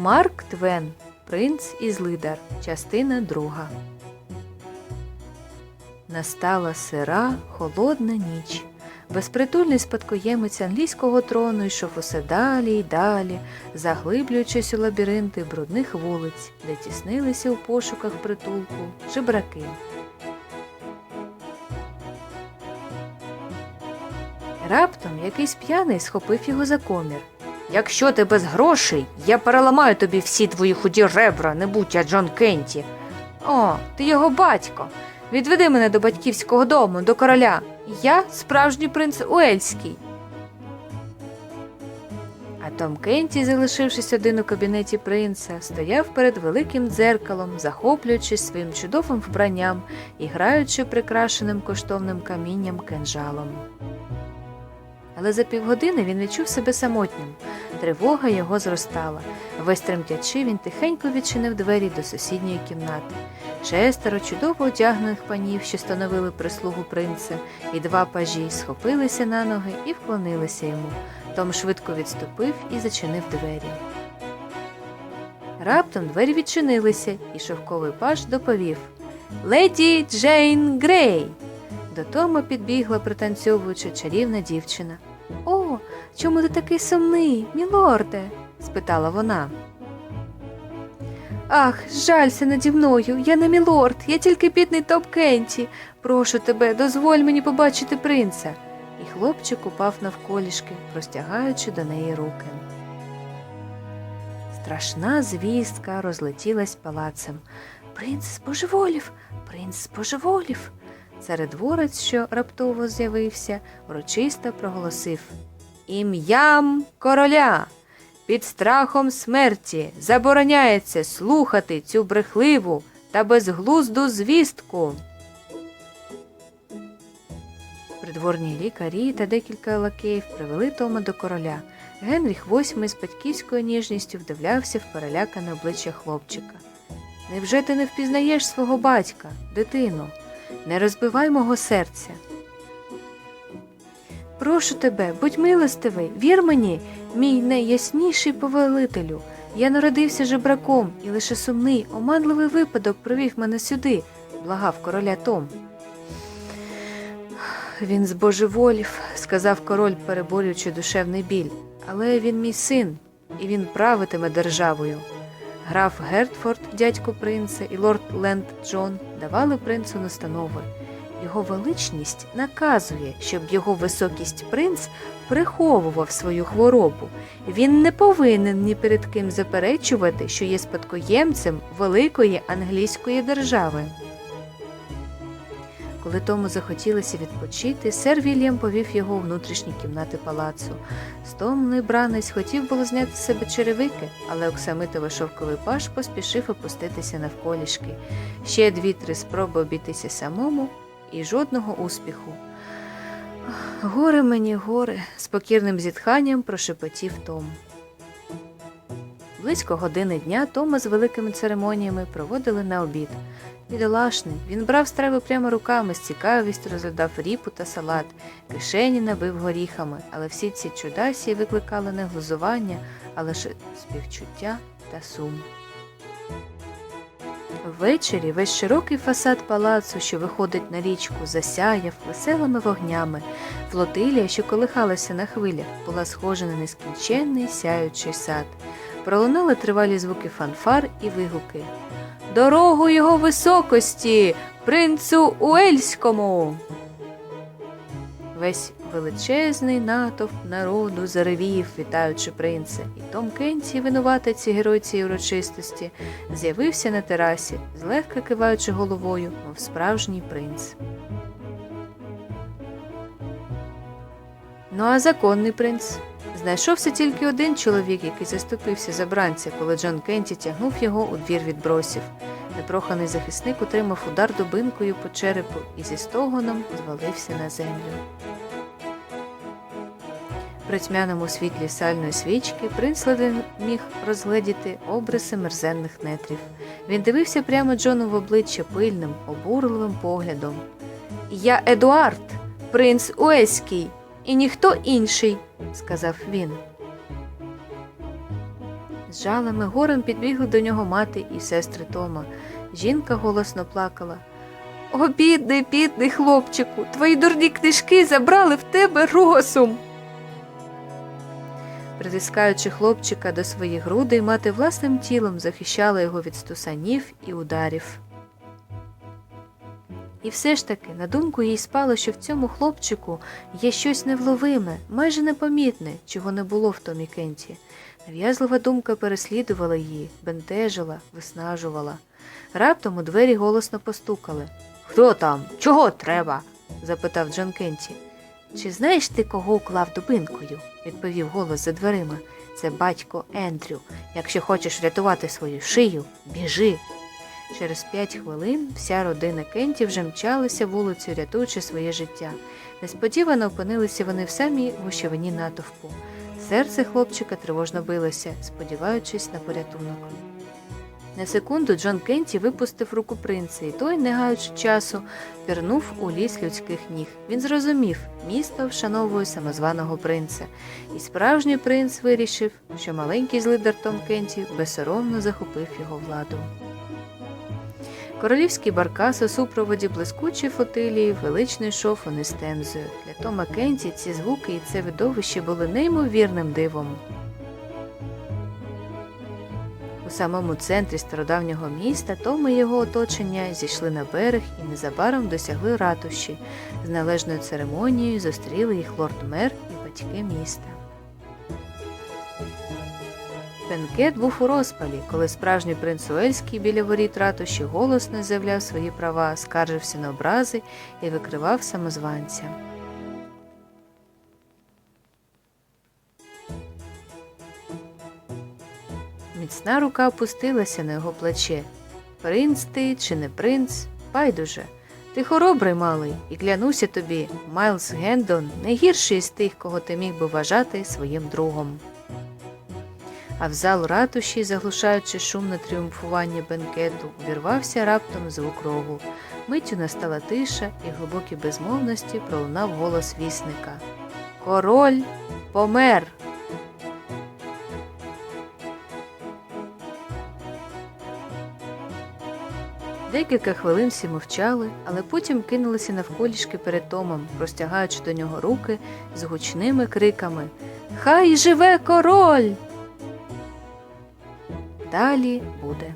Марк Твен, Принц із Лидар, частина друга. Настала сира, холодна ніч. Безпритульний спадкоємець англійського трону йшов усе далі й далі, заглиблюючись у лабіринти брудних вулиць, де тіснилися у пошуках притулку жебраки. Раптом якийсь п'яний схопив його за комір. Якщо ти без грошей, я переламаю тобі всі твої худі ребра, не будь я Джон Кенті. О, ти його батько. Відведи мене до батьківського дому, до короля. Я справжній принц Уельський. А Том Кенті, залишившись один у кабінеті принца, стояв перед великим дзеркалом, захоплюючись своїм чудовим вбранням і граючи прикрашеним коштовним камінням кинжалом. Але за півгодини він відчув себе самотнім. Тривога його зростала. Весь тремтячи, він тихенько відчинив двері до сусідньої кімнати. Шестеро чудово одягнених панів, що становили прислугу принца, і два пажі схопилися на ноги і вклонилися йому. Том швидко відступив і зачинив двері. Раптом двері відчинилися, і шовковий паж доповів Леді Джейн Грей. До Тома підбігла, пританцьовуючи чарівна дівчина. О, чому ти такий сумний, мілорде? спитала вона. Ах, жалься наді мною, я не мілорд, я тільки бідний Топ Кенті. Прошу тебе, дозволь мені побачити принца. І хлопчик упав навколішки, простягаючи до неї руки. Страшна звістка розлетілась палацем. Принц збожеволів, принц збожеволів. Царедворець, що раптово з'явився, урочисто проголосив Ім'ям короля. Під страхом смерті забороняється слухати цю брехливу та безглузду звістку. Придворні лікарі та декілька лакеїв привели Тома до короля. Генріх VIII з батьківською ніжністю вдивлявся в перелякане обличчя хлопчика. Невже ти не впізнаєш свого батька, дитину? Не розбивай мого серця. Прошу тебе, будь милостивий, вір мені, мій найясніший повелителю. Я народився жебраком, і лише сумний, оманливий випадок привів мене сюди, благав короля Том. Він збожеволів, сказав король, переборюючи душевний біль, але він мій син, і він правитиме державою. Граф Гертфорд, дядько принца, і лорд Ленд Джон давали принцу настанови. Його величність наказує, щоб його високість принц приховував свою хворобу. Він не повинен ні перед ким заперечувати, що є спадкоємцем великої англійської держави. Коли тому захотілося відпочити, сер Вільям повів його у внутрішні кімнати палацу. Стомлений бранець хотів було зняти з себе черевики, але оксамитовий шовковий паш поспішив опуститися навколішки. Ще дві-три спроби обійтися самому і жодного успіху. Горе мені, горе, з покірним зітханням прошепотів Том. Близько години дня Тома з великими церемоніями проводили на обід. Бідолашний, він брав страви прямо руками, з цікавістю розглядав ріпу та салат, кишені набив горіхами, але всі ці чудасі викликали не глузування, а лише співчуття та сум. Ввечері весь широкий фасад палацу, що виходить на річку, засяяв веселими вогнями. Флотилія, що колихалася на хвилях, була схожа на нескінченний сяючий сад. Пролунали тривалі звуки фанфар і вигуки. Дорогу його високості, принцу Уельському. Весь величезний натовп народу заревів, вітаючи принца, і Том Кенті, винуватець і герой цієї урочистості, з'явився на терасі, злегка киваючи головою, мов справжній принц. Ну а законний принц. Знайшовся тільки один чоловік, який заступився за бранця, коли Джон Кенті тягнув його у двір відбросів. Непроханий захисник отримав удар дубинкою по черепу і зі стогоном звалився на землю. При тьмяному світлі сальної свічки принц ледве міг розгледіти обриси мерзенних нетрів. Він дивився прямо Джону в обличчя пильним, обурливим поглядом. Я Едуард, принц Уеський, і ніхто інший, сказав він. З жалами горем підбігли до нього мати і сестри Тома. Жінка голосно плакала. О, бідний, бідний хлопчику, твої дурні книжки забрали в тебе розум. Притискаючи хлопчика до своїх грудей, мати власним тілом захищала його від стусанів і ударів. І все ж таки, на думку їй спало, що в цьому хлопчику є щось невловиме, майже непомітне, чого не було в Томі Кенті. Нав'язлива думка переслідувала її, бентежила, виснажувала. Раптом у двері голосно постукали. Хто там? Чого треба? запитав Джон Кенті. Чи знаєш ти, кого уклав дубинкою? відповів голос за дверима. Це батько Ендрю. Якщо хочеш врятувати свою шию, біжи. Через п'ять хвилин вся родина Кенті вже мчалася вулицею, рятуючи своє життя. Несподівано опинилися вони в самій гущавині натовпу. Серце хлопчика тривожно билося, сподіваючись на порятунок. На секунду Джон Кенті випустив руку принца, і той, не гаючи часу, пірнув у ліс людських ніг. Він зрозумів, місто вшановує самозваного принца, і справжній принц вирішив, що маленький злидар Том Кенті безсоромно захопив його владу. Королівський баркас у супроводі блискучої флотилії велично йшов Темзою. Для Тома Кенті ці звуки і це видовище були неймовірним дивом. У самому центрі стародавнього міста Том і його оточення зійшли на берег і незабаром досягли ратуші. З належною церемонією зустріли їх лорд-мер і батьки міста. Бенкет був у розпалі, коли справжній принц Уельський біля воріт ратуші голосно заявляв свої права, скаржився на образи і викривав самозванця. Міцна рука опустилася на його плече. Принц ти чи не принц, байдуже. Ти хоробрий малий, і клянуся тобі, Майлз Гендон не гірший із тих, кого ти міг би вважати своїм другом. А в зал ратуші, заглушаючи шумне тріумфування бенкету, вірвався раптом звук рогу. Миттю настала тиша і глибокій безмовності пролунав голос вісника. Король помер. Декілька хвилин всі мовчали, але потім кинулися навколішки перед Томом, простягаючи до нього руки з гучними криками Хай живе король! Далі буде.